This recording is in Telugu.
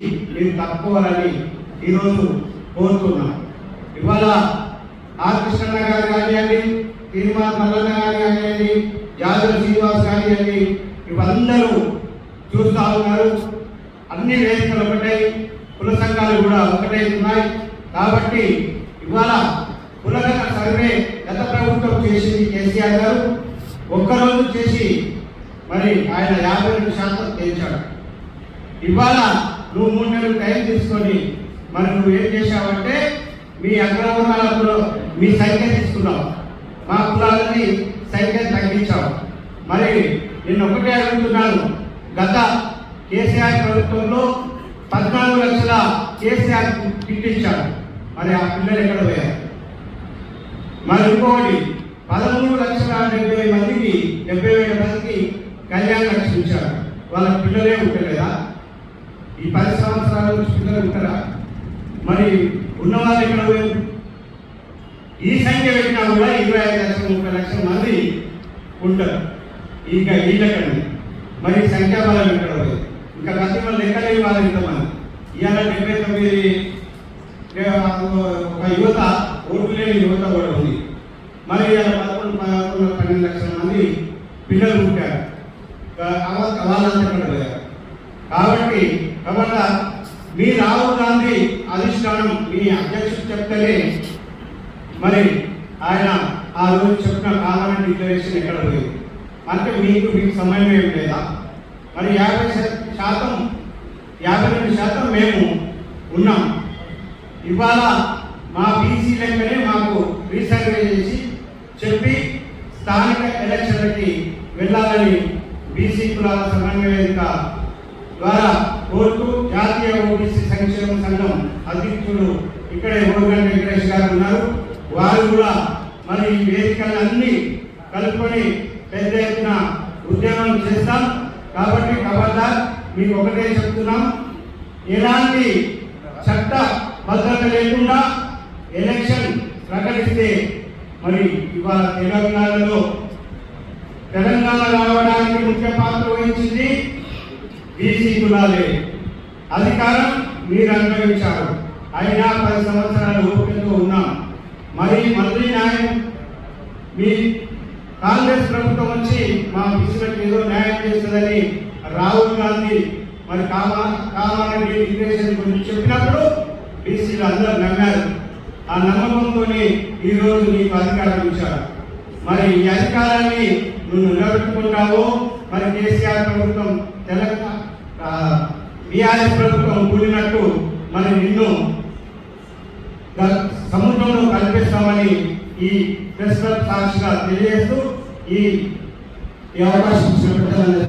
మీరు తప్పుకోవాలని ఈరోజు కోరుతున్నాం. ఇవాళ ఆర్ కృష్ణన్న గారు కానివ్వండి తిరుమల మల్లన్న గారు కానివ్వండి జాదవ్ శ్రీనివాస్ కానివ్వండి ఇవందరూ చూస్తా ఉన్నారు. అన్ని వేదికలు ఒకటై కుల సంఘాలు కూడా ఒకటై ఉన్నాయి. కాబట్టి ఇవాళ కులగత సర్వే గత ప్రభుత్వం చేసింది కేసీఆర్ గారు. ఒక్కరోజు చేసి మరి ఆయన యాభై రెండు శాతం తేల్చాడు ఇవాళ నువ్వు మూడు నెలలు టైం తీసుకొని మరి నువ్వు ఏం చేశావంటే మీ అగ్రవర్ణాలలో మీ సంఖ్య తీసుకున్నావు. మా కులాలని సంఖ్య తగ్గించావు. మరి నేను ఒకటే అడుగుతున్నాను. గత కేసీఆర్ ప్రభుత్వంలో పద్నాలుగు లక్షల కేసీఆర్ కిట్ మరి ఆ పిల్లలు ఎక్కడ పోయారు? మరి ఇంకోటి పదమూడు లక్షల డెబ్బై మంది డెబ్బై వేల మందికి కళ్యాణ లక్ష్మి ఇచ్చారు వాళ్ళ పిల్లలే ఉంటలేదా ఈ పది సంవత్సరాల నుంచి పిల్లలు ఉంటారా? మరి ఉన్నవాళ్ళు ఇక్కడ ఈ సంఖ్య పెట్టినా కూడా ఇరవై ఐదు లక్షల ముప్పై లక్షల మంది ఉంటారు. ఇంకా వీళ్ళకండి మరి సంఖ్యాబలం ఇక్కడ పోయింది ఇంకా గతి వాళ్ళు లెక్కలేని వాళ్ళు ఇంతమంది. ఇవాళ డెబ్బై తొమ్మిది ఒక యువత ఓటు లేని యువత కూడా ఉంది. మరి ఇవాళ పదకొండు పదకొండు పన్నెండు లక్షల మంది పిల్లలు ఉంటారు. వాళ్ళంతా ఎక్కడ కాబట్టి కాబట్టి మీ రాహుల్ గాంధీ అధిష్టానం మీ అధ్యక్షుడు చెప్తేనే మరి ఆయన ఆ రోజు చెప్పిన కామన్ డిక్లరేషన్ ఎక్కడ పోయింది? అంటే మీకు మీకు సమయం ఏం లేదా? మరి యాభై శాతం యాభై రెండు శాతం మేము ఉన్నాం. ఇవాళ మా బీసీ లెక్కనే మాకు రీసర్వే చేసి చెప్పి స్థానిక ఎలక్షన్లకి వెళ్ళాలని బీసీ కులాల సమన్వయ వేదిక ద్వారా కోరుతూ జాతీయ ఓబీసీ సంక్షేమ సంఘం అధ్యక్షుడు ఇక్కడే ఓరుగంట వెంకటేష్ గారు ఉన్నారు. వారు కూడా మరి ఈ వేదికలన్నీ కలుపుకొని పెద్ద ఎత్తున ఉద్యమం చేస్తాం. కాబట్టి ఖబర్దార్ మీకు ఒకటే చెప్తున్నాం. ఎలాంటి చట్ట భద్రత లేకుండా ఎలక్షన్ ప్రకటిస్తే మరి ఇవాళ తెలంగాణలో తెలంగాణ రావడానికి ముఖ్య పాత్ర వహించింది బీసీ కులాలే అధికారం మీరు అనుభవించారు అయినా పది సంవత్సరాలు ఓపికతో ఉన్నాం. మరి మళ్ళీ న్యాయం మీ కాంగ్రెస్ ప్రభుత్వం వచ్చి మా బీసీలకు ఏదో న్యాయం చేస్తుందని రాహుల్ గాంధీ మరి కామా కామారెడ్డి డిక్లరేషన్ గురించి చెప్పినప్పుడు బీసీలు అందరూ నమ్మారు. ఆ నమ్మకంతోనే ఈ రోజు నీకు అధికారం ఇచ్చారు. మరి ఈ అధికారాన్ని నువ్వు నిలబెట్టుకుంటావో? మరి కేసీఆర్ ప్రభుత్వం తెలంగాణ టీఆర్ఎస్ ప్రభుత్వం కూలినట్టు మనం నిన్ను సముద్రంలో కల్పిస్తామని ఈ ప్రెస్ క్లబ్ సాక్షిగా తెలియజేస్తూ ఈ అవకాశం ఇచ్చిన